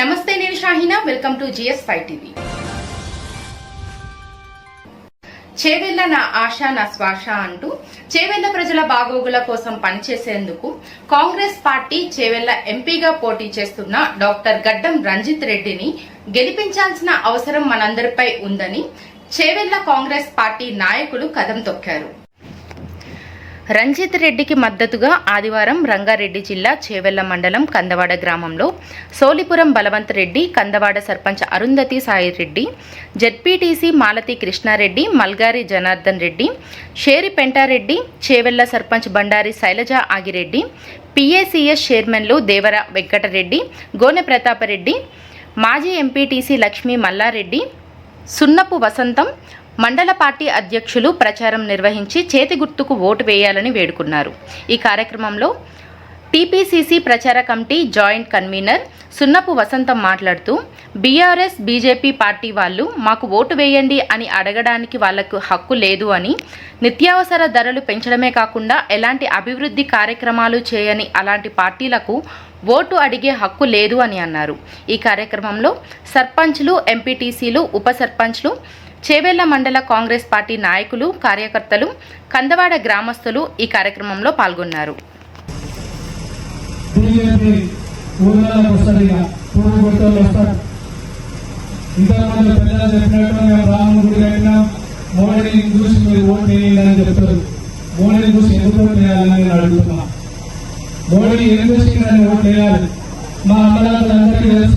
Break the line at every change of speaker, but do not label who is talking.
నమస్తే Neel Shaheena. Welcome to GS five TV. Chevella నా ఆశ నా శ్వాస అంటూ చేవెళ్ళ ప్రజల బాగోగుల కోసం పనిచేసేందుకు కాంగ్రెస్ పార్టీ చేవెళ్ళ ఎంపీగా పోటీ చేస్తున్న డాక్టర్ గడ్డం రంజిత్ రెడ్డిని గెలిపించాల్సిన అవసరం మనందరిపై ఉందని చేవెళ్ళ కాంగ్రెస్ పార్టీ నాయకులు కదం తొక్కారు. రంజిత్ రెడ్డికి మద్దతుగా ఆదివారం రంగారెడ్డి జిల్లా చేవెళ్ళ మండలం కందవాడ గ్రామంలో సోలిపురం బలవంత్ రెడ్డి కందవాడ సర్పంచ్ అరుంధతి సాయి రెడ్డి జెడ్పీటీసీ మాలతి కృష్ణారెడ్డి మల్గారి జనార్దన్ రెడ్డి షేరి పెంటారెడ్డి చేవెళ్ళ సర్పంచ్ బండారి శైలజ ఆగిరెడ్డి పిఏసీఎస్ చైర్మన్లు దేవర వెంకటరెడ్డి గోనె ప్రతాపరెడ్డి మాజీ ఎంపీటీసీ లక్ష్మీ మల్లారెడ్డి సున్నపు వసంతం మండల పార్టీ అధ్యక్షులు ప్రచారం నిర్వహించి చేతి గుర్తుకు ఓటు వేయాలని వేడుకున్నారు. ఈ కార్యక్రమంలో టీపీసీసీ ప్రచార కమిటీ జాయింట్ కన్వీనర్ సున్నపు వసంతం మాట్లాడుతూ బీఆర్ఎస్ బీజేపీ పార్టీ వాళ్ళు మాకు ఓటు వేయండి అని అడగడానికి వాళ్ళకు హక్కు లేదు అని నిత్యావసర ధరలు పెంచడమే కాకుండా ఎలాంటి అభివృద్ధి కార్యక్రమాలు చేయని అలాంటి పార్టీలకు ఓటు అడిగే హక్కు లేదు అని అన్నారు. ఈ కార్యక్రమంలో సర్పంచ్లు ఎంపీటీసీలు ఉప సర్పంచ్లు చేవెళ్ళ మండల కాంగ్రెస్ పార్టీ నాయకులు కార్యకర్తలు కందవాడ గ్రామస్తులు ఈ కార్యక్రమంలో పాల్గొన్నారు.
బీజేపీ ఊళ్ళలోకి వస్తారు ఇక పూర్వ గుర్తులు వస్తారు ఇంతకుముందు పెద్దలు చెప్పినట్టు మేము రాముని గుడి కట్టినాం మోడీని చూసి మీరు ఓటు వేయండి అని చెప్తారు. మోడీని చూసి ఎందుకు ఓటు వేయాలని నేను అడుగుతున్నా. మోడీ ఏం చేసిందని ఓటు వేయాలి? మా అమ్మలందరికీ తెలుసు.